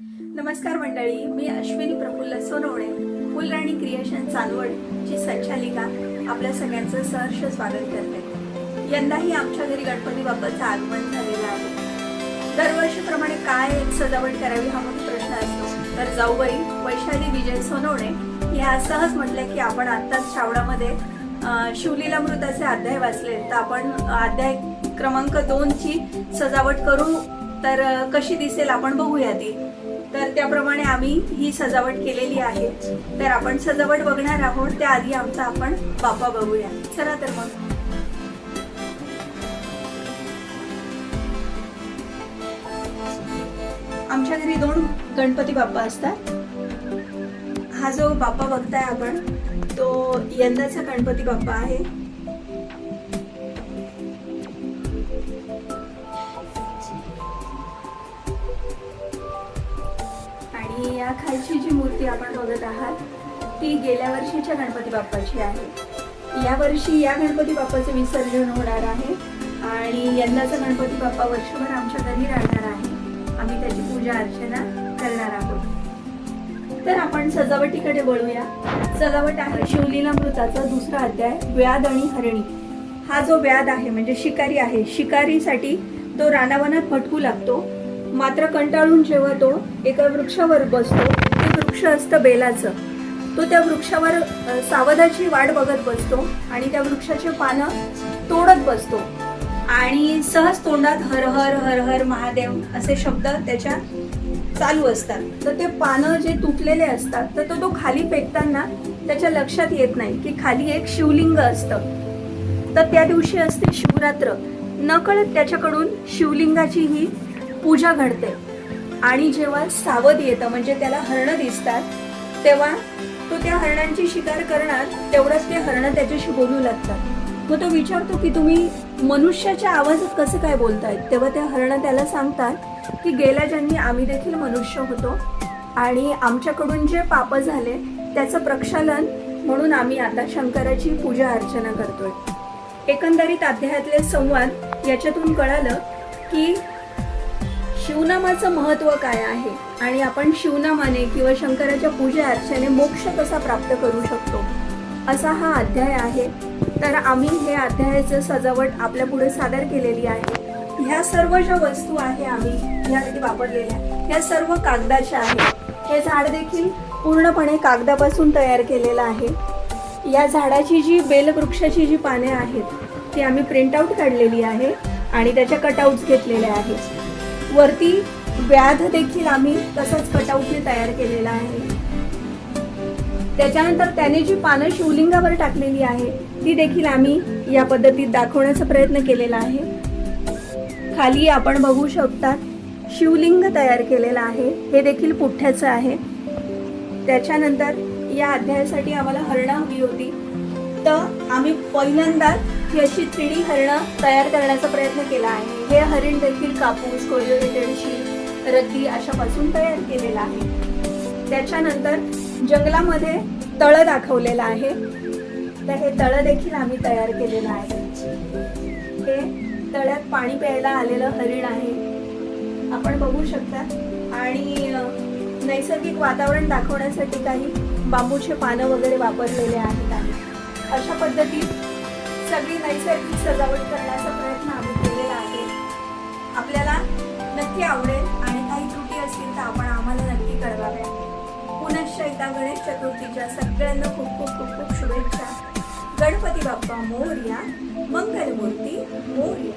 नमस्कार मंडळी मी अश्विनी प्रफुल्ल सोनवणे फुलराणी क्रिएशन चांदवड ची संचालिका. आपल्या सगळ्यांचं सहर्ष स्वागत करते. यंदाही आमच्या घरी गणपती बाप्पाचं आगमन झालेलं आहे. दरवर्षीप्रमाणे काय सजावट करावी हा मोठा प्रश्न असतो. तर जाऊबाई वैशाली विजय सोनवणे ह्या सहज म्हटल्या की आपण आत्ताच श्रावणामध्ये शिवलीला शिवलीलामृताचे अध्याय वाचले. तर आपण अध्याय क्रमांक दोनची सजावट करू तर कशी दिसेल आपण बघूया ती. तर त्याप्रमाणे आम्ही ही सजावट केलेली आहे. तर आपण सजावट बघणार आहोत. त्याआधी आमचा आपण बाप्पा बघूया. चला तर मग. आमच्या घरी दोन गणपती बाप्पा असतात. हा जो बाप्पा बघताय आपण तो यंदाचा गणपती बाप्पा आहे. या खालची जी मूर्ती आपण बघत आहात ती गेल्या वर्षीच्या गणपती बाप्पाची आहे. या वर्षी या गणपती बाप्पाचं विसर्जन होणार आहे आणि यंदाचा गणपती बाप्पा वर्षभर आमच्या घरी राहणार आहे. आम्ही त्याची पूजा अर्चना करणार आहोत. तर आपण सजावटीकडे वळूया. सजावट आहे शिवलीला मृताचा दुसरा अध्याय व्याध आणि हरणी. हा जो व्याध आहे म्हणजे शिकारी आहे शिकारीसाठी तो रानावनात भटकू लागतो. मात्र कंटाळून जेव्हा तो एका वृक्षावर बसतो ते वृक्ष असतं बेलाचं. तो त्या वृक्षावर सावधाची वाट बघत बसतो आणि त्या वृक्षाचे पानं तोडत बसतो. आणि सहज तोंडात हर हर हर हर महादेव असे शब्द त्याच्या चालू असतात. तर ते पानं जे तुटलेले असतात तर तो तो खाली फेकताना त्याच्या लक्षात येत नाही की खाली एक शिवलिंग असतं. तर त्या दिवशी असते शिवरात्र. नकळत त्याच्याकडून शिवलिंगाची ही पूजा घडते. आणि जेव्हा सावध येतं म्हणजे त्याला हरणं दिसतात तेव्हा तो त्या हरणांची शिकार करणार तेवढंच ते हरणं त्याच्याशी बोलू लागतात. मग तो विचारतो की तुम्ही मनुष्याच्या आवाजात कसं काय बोलतायत? तेव्हा त्या हरणं त्याला सांगतात की गेल्या जन्मी आम्ही देखील मनुष्य होतो आणि आमच्याकडून जे पाप झाले त्याचं प्रक्षालन म्हणून आम्ही आता शंकराची पूजा अर्चना करतोय. एकंदरीत अध्यायातले संवाद याच्यातून कळालं की शिवनामाचं महत्त्व काय आहे? आणि आपण शिवनामाने किंवा शंकराच्या पूजा अर्चेने मोक्ष कसा प्राप्त करू शकतो? असा हा अध्याय आहे. तर आम्ही हे अध्यायाचं सजावट आपल्या पुढे सादर केलेली आहे. ह्या सर्व ज्या वस्तू आहे आम्ही ह्यासाठी वापरलेल्या ह्या सर्व कागदाच्या आहेत. हे झाड देखील पूर्णपणे कागदापासून तयार केलेलं आहे. या झाडाची जी बेलवृक्षाची जी पाने आहेत ती आम्ही प्रिंटआउट काढलेली आहे आणि त्याच्या कटआउट्स घेतलेल्या आहेत. वरती व्याध देखील आम्ही तसंच कटआउटने तयार केलेला आहे. त्याच्यानंतर त्याने जी पानं शिवलिंगावर टाकलेली आहे ती देखील आम्ही या पद्धतीत दाखवण्याचा प्रयत्न केलेला आहे. खाली आपण बघू शकतात शिवलिंग तयार केलेलं आहे. हे देखील पुठ्ठ्याचं आहे. त्याच्यानंतर या अध्यायासाठी आम्हाला हरणं हवी होती. तर आम्ही पहिल्यांदाच ही अशी थ्री हरणं तयार करण्याचा प्रयत्न केला आहे. हे हरिण देखील कापूस कोरिओलेटेड शीट रद्दी अशापासून तयार केलेलं आहे. त्याच्यानंतर जंगलामध्ये तळं दाखवलेलं आहे. तर हे तळं देखील आम्ही तयार केलेलं आहे. हे तळ्यात पाणी प्यायला आलेलं हरिण आहे. आपण बघू शकता. आणि नैसर्गिक वातावरण दाखवण्यासाठी काही बांबूचे पानं वगैरे वापरलेले आहेत. अशा पद्धतीत सगळी नैसर्गिक सजावट करण्याचा प्रयत्न आम्ही केलेला आहे. आपल्याला नक्की आवडेल आणि काही त्रुटी असतील तर आपण आम्हाला नक्की कळवाव्या पुनश्च एकदा गणेश चतुर्थीच्या सगळ्यांना खूप खूप खूप खूप शुभेच्छा. गणपती बाप्पा मोर्या मंगलमूर्ती मोर्या.